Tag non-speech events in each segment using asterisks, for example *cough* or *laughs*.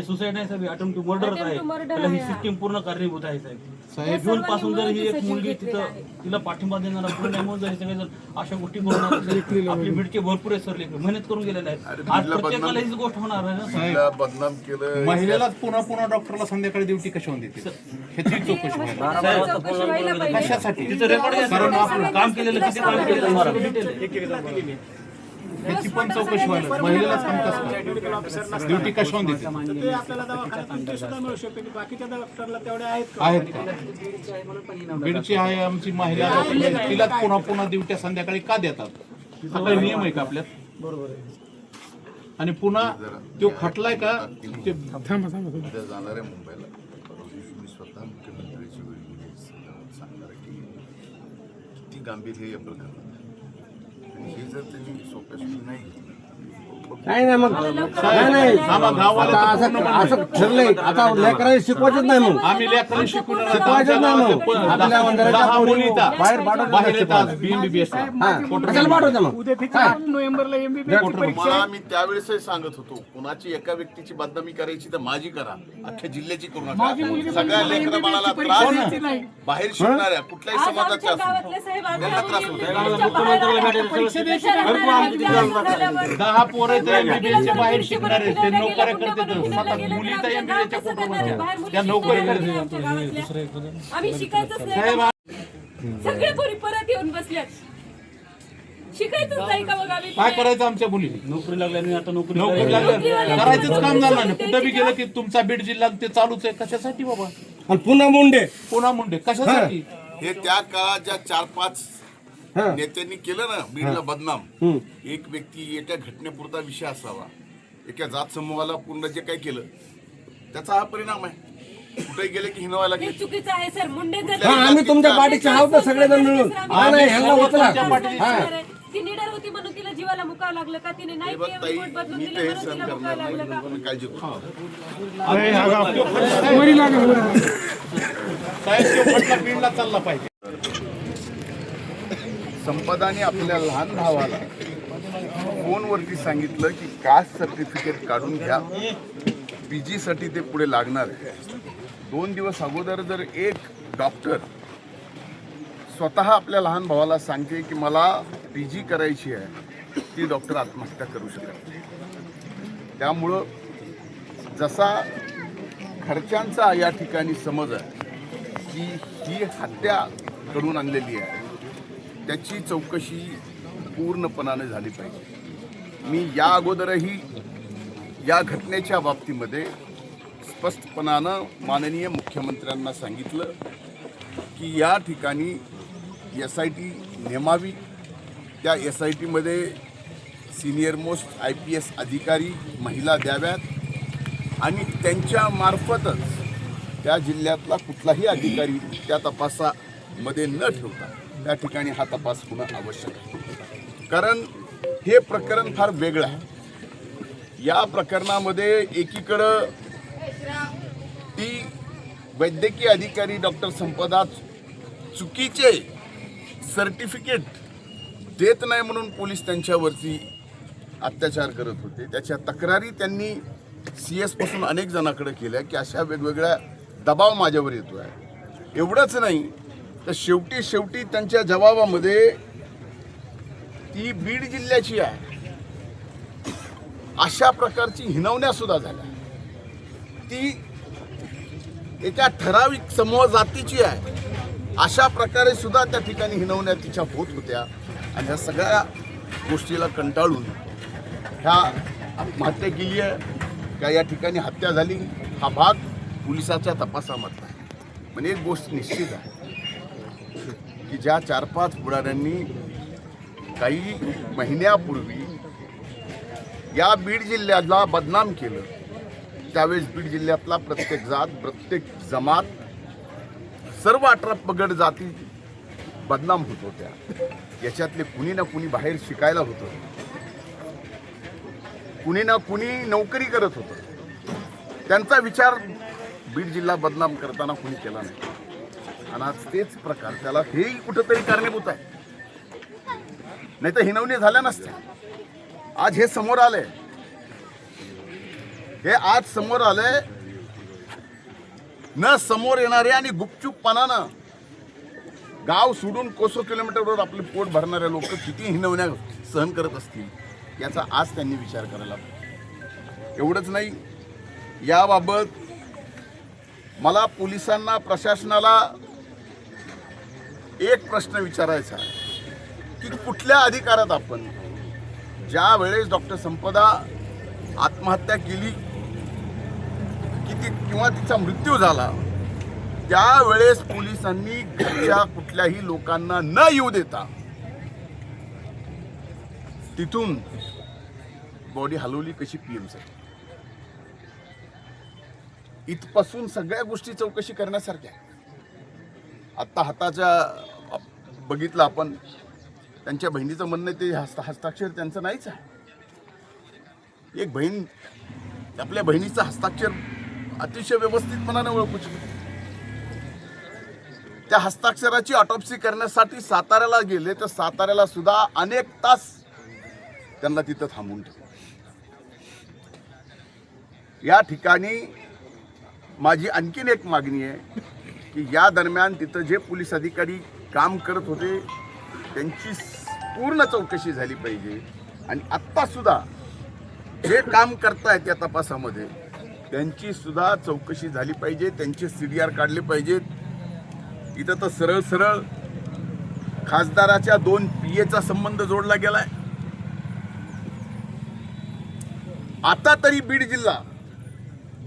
हे सुसाईड नाही साहेब attempt to murder आहे त्याला ही हा. सिस्टीम पूर्ण कारणीभूत आहे साहेब. जून पासून जर ही एक मुलगी तिथं. तिला पाठिंबा देणारा पूर्ण अमाऊंट जरी सगळे जर अशा गोष्टी *laughs* असेल, आपली भिडचे भरपूर आहे सर लेकरं. मेहनत करून गेलेले आहेत आज प्रत्येकाला हीच गोष्ट होणार आहे ना साहेब. बदनाम केलं महिलेलाच पुन्हा पुन्हा डॉक्टरला संध्याकाळी ड्युटी कशावर देते ह्याची चौकशी. कशासाठी? तिचं रेकॉर्ड काम केलेलं किती काम केलेलं ह्याची पण चौकशी व्हायला कसं काय ड्युटी कशावर देते ते आपल्याला दवाखान्यात तुमची सुद्धा मिळू शकते की बाकीच्या डॉक्टरला तेवढे आहेत का? बीडची आहे आमची महिला. तिलाच पुन्हा पुन्हा ड्युट्या संध्याकाळी का देतात? हा काही नियम आहे का आपल्यात? आणि पुन्हा तो खटलाय का? ते जाणार आहे मुंबईला. मी स्वतः मुख्यमंत्र्यांची वेळ सांगणार की किती गांभीर्य या प्रकरणात आणि हे जर सुद्धा नाही मग नाही नाही. आता असं असं ठरलंय. आता लेकरांना शिकवायचंच नाही मग. आम्ही लेकरांना शिकवणार नाही. शिकवायचं नाही मग. आपल्या मंदिराच्या दहा पोरी मुली. बाहेर बाहेर येतात शिकवायला. बीएमबीबीएस हा. कशाला पाठवायचं मग? उद्या तिथे आठ नोव्हेंबरला एमबीबीएस परीक्षा मला आहे. मी त्यावेळेसही सांगत होतो कुणाची एका व्यक्तीची बदनामी करायची तर माझी करा. अख्ख्या जिल्ह्याची करू नका. सगळ्या लेकरा बाळाला त्रास नाही. बाहेर शिकणाऱ्या कुठल्याही आज समाजाच्या आमच्या असू गावातले साहेब आज त्यांना त्रास आम्ही होतो. बाहेर परीक्षा द्यायची आमची तिथं दहा पोरं एमबीबीएसच्या बाहेर वर्षभर शिकणार आहेत ते नोकऱ्या करतात मुली एमबीबीएसच्या मुली त्या नोकरी शिकायला करतात आमच्या गावातल्या. आम्ही शिकायचंच नाही. साहेब सगळे पोरी परत येऊन बसल्यात. शिकायचंच नाही का मग आम्ही काय करायचं आमच्या मुलीने नोकरी लागल्याने आता नोकरी नोकरी लागलं करायचंच काम झालं नाही. कुठं बी गेलं की तुमचा बीड जिल्हा ते चालूच आहे. कशासाठी बाबा? आणि पुन्हा मुंडे. पुन्हा मुंडे. कशासाठी? हे त्या काळात ज्या चार पाच. नेत्यांनी केलं ना बीडला बदनाम. एक व्यक्ती एका घटनेपुरता विषय असावा. एका जात समूहाला पूर्ण जे काही केलं त्याचा हा परिणाम आहे. कुठे गेले की हिनवायला हे लागले चुकीचं आहे सर. मुंडे जर हा आम्ही तुमच्या पाठीचे आहोत ना सगळेजण मिळून. हा नाही ह्यांना उचला हा. ती निडर होती म्हणून तिला जीवाला मुकावं लागलं का? तिने नाही हे बघ केलं, ताई रिपोर्ट बदलून मी दिली तर हे म्हणून सहन तिला करणार मुकावं नाही लागलं का? तुम्ही काळजी करू. साहेब तो खटला बीडला चालला पाहिजे. संपदाने आपल्या लहान भावाला फोनवरती सांगितलं की कास्ट सर्टिफिकेट काढून घ्या. पी जीसाठी ते पुढे लागणार आहे. दोन दिवस अगोदर जर एक डॉक्टर स्वतः आपल्या लहान भावाला सांगते की मला पी जी करायची आहे ती डॉक्टर आत्महत्या करू शकत त्यामुळं जसा खर्चांचा या ठिकाणी समज आहे की ही हत्या करून आणलेली आहे त्याची चौकशी पूर्णपणाने झाली पाहिजे. मी या अगोदरही या घटनेच्या बाबतीमध्ये स्पष्टपणानं माननीय मुख्यमंत्र्यांना सांगितलं की या ठिकाणी एस आय टी नेमावी. त्या एस आय टीमध्ये senior most I P S अधिकारी महिला द्याव्यात आणि त्यांच्यामार्फतच त्या जिल्ह्यातला कुठलाही अधिकारी त्या तपासामध्ये न ठेवता त्या ठिकाणी हा तपास होणं आवश्यक आहे. कारण हे प्रकरण फार वेगळं आहे. या प्रकरणामध्ये एकीकडं ती वैद्यकीय अधिकारी डॉक्टर संपदा चुकीचे सर्टिफिकेट देत नाही म्हणून पोलीस त्यांच्यावरती अत्याचार करत होते. त्याच्या तक्रारी त्यांनी सी एसपासून अनेक जणांकडे केल्या की अशा वेगवेगळ्या दबाव माझ्यावर येतो आहे एवढंच नाही तर शेवटी शेवटी त्यांच्या जबाबामध्ये ती बीड जिल्ह्याची आहे. अशा प्रकारची हिनवण्या सुद्धा झाल्या. ती एका ठराविक समूह जातीची आहे. अशा प्रकारे सुद्धा त्या ठिकाणी हिनवण्या तिच्या होत होत्या. आणि ह्या सगळ्या गोष्टीला कंटाळून ह्या आत्महत्या केली आहे. का या ठिकाणी हत्या झाली. हा भाग पोलिसाच्या तपासामधला आहे. पण एक गोष्ट निश्चित आहे. की ज्या चार पाच पुढाऱ्यांनी काही महिन्यापूर्वी या बीड जिल्ह्याला बदनाम केलं त्यावेळेस बीड जिल्ह्यातला प्रत्येक जात प्रत्येक जमात सर्व अठरा पगड जाती बदनाम होत होत्या. याच्यातले कुणी ना कुणी बाहेर शिकायला होतं. कुणी ना कुणी नोकरी करत होतं. त्यांचा विचार बीड जिल्हा बदनाम करताना कुणी केला नाही. आणि आज तेच प्रकार त्याला हेही कुठंतरी कारणीभूत आहे. नाही तर हिनवणी झाल्या नसत्या. आज हे समोर आलंय. हे आज समोर आलंय. न समोर येणारे आणि गुपचूपपणानं गाव सोडून कोसो किलोमीटरवर आपले पोट भरणारे लोक किती हिनवण्या सहन करत असतील याचा आज त्यांनी विचार करायला एवढंच नाही याबाबत मला पोलिसांना प्रशासनाला एक प्रश्न विचारायचा की कुठल्या अधिकारात आपण? ज्या वेळेस डॉक्टर संपदा आत्महत्या केली की ती किंवा तिचा मृत्यू झाला त्यावेळेस पोलिसांनी घरच्या कुठल्याही लोकांना न येऊ देता तिथून बॉडी हलवली कशी पीएमसाठी इथपासून सगळ्या गोष्टी चौकशी करण्यासारख्या आत्ता हाताच्या बघितलं आपण त्यांच्या बहिणीचं म्हणणं ते हस्त हस्ताक्षर त्यांचं नाहीच आहे. एक बहीण आपल्या बहिणीचं हस्ताक्षर अतिशय व्यवस्थितपणाने ओळखू शकते. त्या हस्ताक्षराची ऑटोप्सी करण्यासाठी साताऱ्याला गेले तर साताऱ्याला सुद्धा अनेक तास त्यांना तिथं थांबून ठेवलं. या ठिकाणी माझी आणखीन एक मागणी आहे की या दरम्यान तिथं जे पोलीस अधिकारी काम करत होते त्यांची पूर्ण चौकशी झाली पाहिजे. आणि आत्ता सुद्धा जे काम करतायत या तपासामध्ये त्यांची सुद्धा चौकशी झाली पाहिजे त्यांचे सी डी आर काढले पाहिजेत. इथं तर सरळ सरळ खासदाराच्या दोन पी एचा संबंध जोडला गेलाय. आता तरी बीड जिल्हा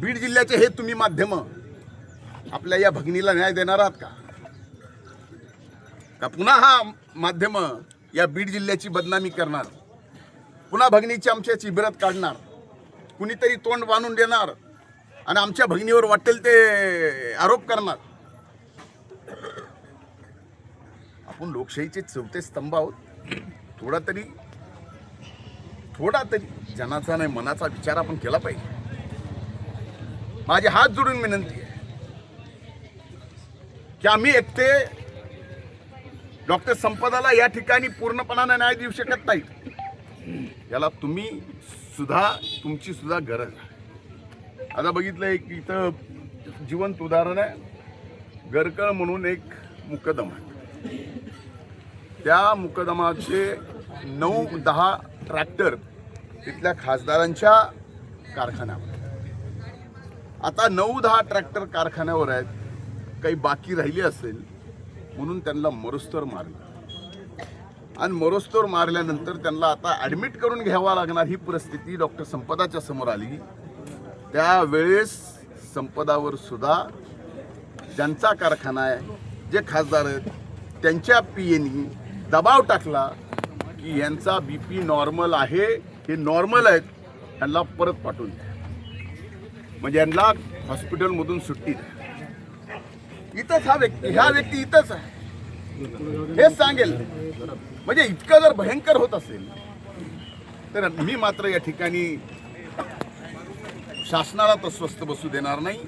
बीड जिल्ह्याचे हे तुम्ही माध्यम आपल्या या भगिनीला न्याय देणार आहात का? का पुन्हा हा माध्यम या बीड जिल्ह्याची बदनामी करणार. पुन्हा भगिनीची आमच्या चिबिरात काढणार. कुणीतरी तोंड बांधून देणार. आणि आमच्या भगिनीवर वाटेल ते आरोप करणार. आपण लोकशाहीचे चौथे स्तंभ आहोत. थोडा तरी थोडा तरी जनाचा नाही मनाचा विचार आपण केला पाहिजे. माझे हात जोडून विनंती आहे. की आम्ही एकटे डॉक्टर संपदाला या ठिकाणी पूर्णपणाने न्याय देऊ शकत नाही याला तुम्ही सुद्धा तुमची सुद्धा गरज आहे. आता बघितलंय की इथं जिवंत उदाहरण आहे. गरकळ म्हणून एक मुकदम आहे. त्या मुकदमाचे नऊ दहा ट्रॅक्टर तिथल्या खासदारांच्या कारखान्यावर आता नऊ दहा ट्रॅक्टर कारखान्यावर आहेत. काही बाकी राहिली असेल म्हणून त्यांना मरुस्तर मारलं. आणि मरोस्तोर मारल्यानंतर त्यांना आता ॲडमिट करून घ्यावा लागणार ही परिस्थिती डॉक्टर संपदाच्या समोर आली. त्यावेळेस संपदावर सुद्धा ज्यांचा कारखाना आहे जे खासदार आहेत त्यांच्या पी एनी दबाव टाकला की यांचा बी पी नॉर्मल आहे हे नॉर्मल आहेत त्यांना परत पाठवून द्या. म्हणजे यांना हॉस्पिटलमधून सुट्टी द्या. इथंच हा व्यक्ती ह्या व्यक्ती इथंच आहे. हेच सांगेल. म्हणजे इतकं जर भयंकर होत असेल तर मी मात्र या ठिकाणी शासनाला तर स्वस्त बसू देणार नाही.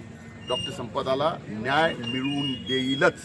डॉक्टर संपदाला न्याय मिळवून देईलच.